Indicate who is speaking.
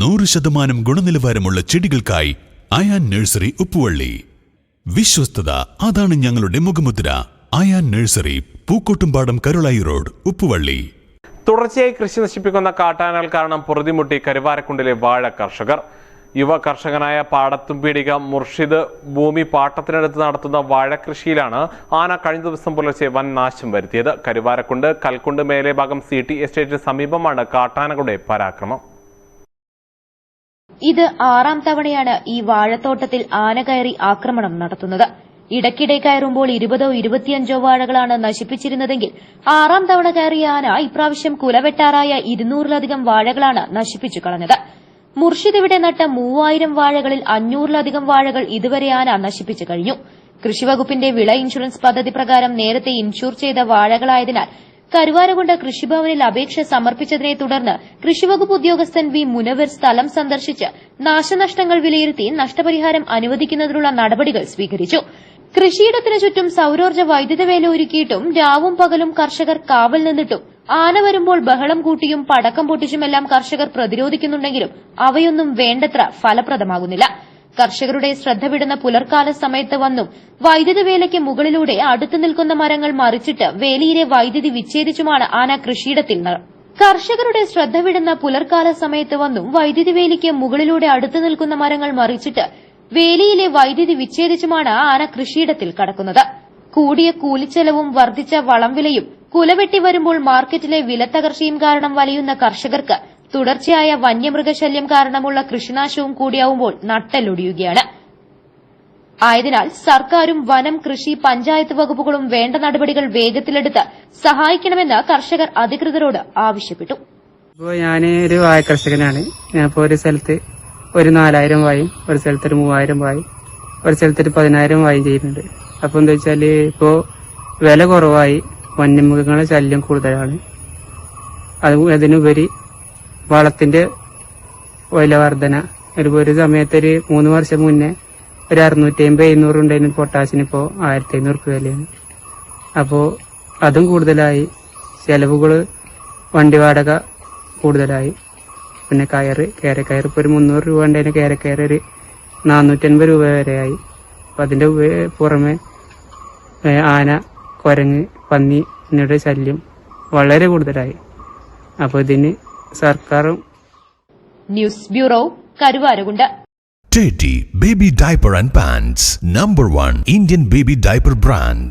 Speaker 1: നൂറ് ശതമാനം ഗുണനിലവാരമുള്ള ചെടികൾക്കായി അയാൻ നഴ്സറി ഉപ്പുവള്ളി. വിശ്വസ്തത അതാണ് ഞങ്ങളുടെ മുഖമുദ്ര. Ayan nursery Pookkottumpadam Karulai road Uppuvalli.
Speaker 2: തുടർച്ചയായി കൃഷി നശിപ്പിക്കുന്ന കാട്ടാനകൾ കാരണം പൊറുതിമുട്ടി കരുവാരക്കുണ്ടിലെ വാഴ കർഷകർ. യുവ കർഷകനായ പാടത്തുംപീടിക മുർഷിദ് ഭൂമി പാട്ടത്തിനടുത്ത് നടത്തുന്ന വാഴക്കൃഷിയിലാണ് ആന കഴിഞ്ഞ ദിവസം പുലർച്ചെ വൻ നാശം വരുത്തിയത്. കരുവാരക്കുണ്ട് കൽക്കുണ്ട് മേലെ ഭാഗം സി ടി എസ്റ്റേറ്റിന് സമീപമാണ് കാട്ടാനകളുടെ പരാക്രമം.
Speaker 3: ഇത് ആറാം തവണയാണ് ഈ വാഴത്തോട്ടത്തിൽ ആന കയറി ആക്രമണം നടത്തുന്നത്. ഇടയ്ക്കിടെ കയറുമ്പോൾ ഇരുപതോ ഇരുപത്തിയഞ്ചോ വാഴകളാണ് നശിപ്പിച്ചിരുന്നതെങ്കിൽ ആറാം തവണ കയറിയ ആന ഇപ്രാവശ്യം കുലവെട്ടാറായ ഇരുന്നൂറിലധികം വാഴകളാണ് നശിപ്പിച്ചു കളഞ്ഞത്. മുർഷിദ് ഇവിടെ നട്ട മൂവായിരം വാഴകളിൽ അഞ്ഞൂറിലധികം വാഴകൾ ഇതുവരെ ആന നശിപ്പിച്ചു കഴിഞ്ഞു. കൃഷിവകുപ്പിന്റെ വിള ഇൻഷുറൻസ് പദ്ധതി പ്രകാരം നേരത്തെ ഇൻഷൂർ ചെയ്ത വാഴകളായതിനാൽ കരുവാരകുണ്ട് കൃഷിഭവനിൽ അപേക്ഷ സമർപ്പിച്ചതിനെ തുടർന്ന് കൃഷിവകുപ്പ് ഉദ്യോഗസ്ഥൻ വി മുനവർ സ്ഥലം സന്ദർശിച്ച് നാശനഷ്ടങ്ങൾ വിലയിരുത്തി നഷ്ടപരിഹാരം അനുവദിക്കുന്നതിനുള്ള നടപടികൾ സ്വീകരിച്ചു. കൃഷിയിടത്തിനു ചുറ്റും സൌരോർജ വൈദ്യുത വേല ഒരുക്കിയിട്ടും രാവും പകലും കർഷകർ കാവൽ നിന്നിട്ടും ആന വരുമ്പോൾ ബഹളം കൂട്ടിയും പടക്കം പൊട്ടിച്ചുമെല്ലാം കർഷകർ പ്രതിരോധിക്കുന്നുണ്ടെങ്കിലും അവയൊന്നും വേണ്ടത്ര ഫലപ്രദമാകുന്നില്ല. കർഷകരുടെ ശ്രദ്ധ വിടുന്ന പുലർക്കാല സമയത്ത് വന്നും. വൈദ്യുത വേലയ്ക്ക് മുകളിലൂടെ അടുത്തു നിൽക്കുന്ന മരങ്ങൾ മറിച്ചിട്ട് വേലിയിലെ വൈദ്യുതി വിച്ഛേദിച്ചുമാണ് ആന കൃഷിയിടത്തിൽ കർഷകരുടെ ശ്രദ്ധ വിടുന്ന പുലർക്കാല സമയത്ത് വന്നും. വൈദ്യുതി വേലിക്ക് മുകളിലൂടെ അടുത്തു നിൽക്കുന്ന മരങ്ങൾ മറിച്ചിട്ട് വേലിയിലെ വൈദ്യുതി വിച്ഛേദിച്ചുമാണ് ആന കൃഷിയിടത്തിൽ കടക്കുന്നത്. കൂടിയ കൂലിച്ചെലവും വർദ്ധിച്ച വളം വിലയും കുലവെട്ടി വരുമ്പോൾ മാർക്കറ്റിലെ വിലത്തകർച്ചയും കാരണം വലയുന്ന കർഷകർക്ക് തുടർച്ചയായ വന്യമൃഗശല്യം കാരണമുള്ള കൃഷിനാശവും കൂടിയാവുമ്പോൾ നട്ടെല്ലൊടിയുകയാണ്. ആയതിനാൽ സർക്കാരും വനം കൃഷി പഞ്ചായത്ത് വകുപ്പുകളും വേണ്ട നടപടികൾ വേഗത്തിലെടുത്ത് സഹായിക്കണമെന്ന് കർഷകർ അധികൃതരോട് ആവശ്യപ്പെട്ടു.
Speaker 4: ഞാൻ ഒരു വായ കർഷകനാണ്. ഞാനിപ്പോൾ ഒരു സ്ഥലത്ത് ഒരു നാലായിരം വായും ഒരു സ്ഥലത്ത് ഒരു മൂവായിരം വായും ഒരു സ്ഥലത്ത് ഒരു പതിനായിരം വായും ചെയ്യുന്നുണ്ട് അപ്പോൾ എന്താ വെച്ചാൽ ഇപ്പോൾ വില കുറവായി വന്യമൃഗങ്ങളുടെ ശല്യം കൂടുതലാണ്. അത് അതിനുപരി വളത്തിന്റെ വില വർധന ഒരു സമയത്ത് ഒരു മൂന്ന് വർഷം മുന്നേ ഒരു അറുന്നൂറ്റി അമ്പത് എഴുന്നൂറ് ഉണ്ടായിരുന്നു പൊട്ടാസിന് ഇപ്പോൾ ആയിരത്തി അഞ്ഞൂറ് രൂപ വിലയാണ്. അപ്പോൾ അതും കൂടുതലായി ചിലവുകൾ വണ്ടി വാടക കൂടുതലായി. പിന്നെ കയറ് കയറക്കയർ ഇപ്പോൾ ഒരു മുന്നൂറ് രൂപ ഉണ്ടായിരുന്നു. കയറക്കയർ ഒരു നാനൂറ്റൻപത് രൂപ വരെയായി. അപ്പം അതിന്റെ പുറമെ ആന കുരങ്ങ് പന്നി എന്നിവയുടെ ശല്യം വളരെ കൂടുതലായി. അപ്പോൾ ഇതിന് സർക്കാരും
Speaker 3: news bureau Karuvarakundu
Speaker 1: Teddy Baby Diaper and Pants Number One Indian Baby Diaper Brand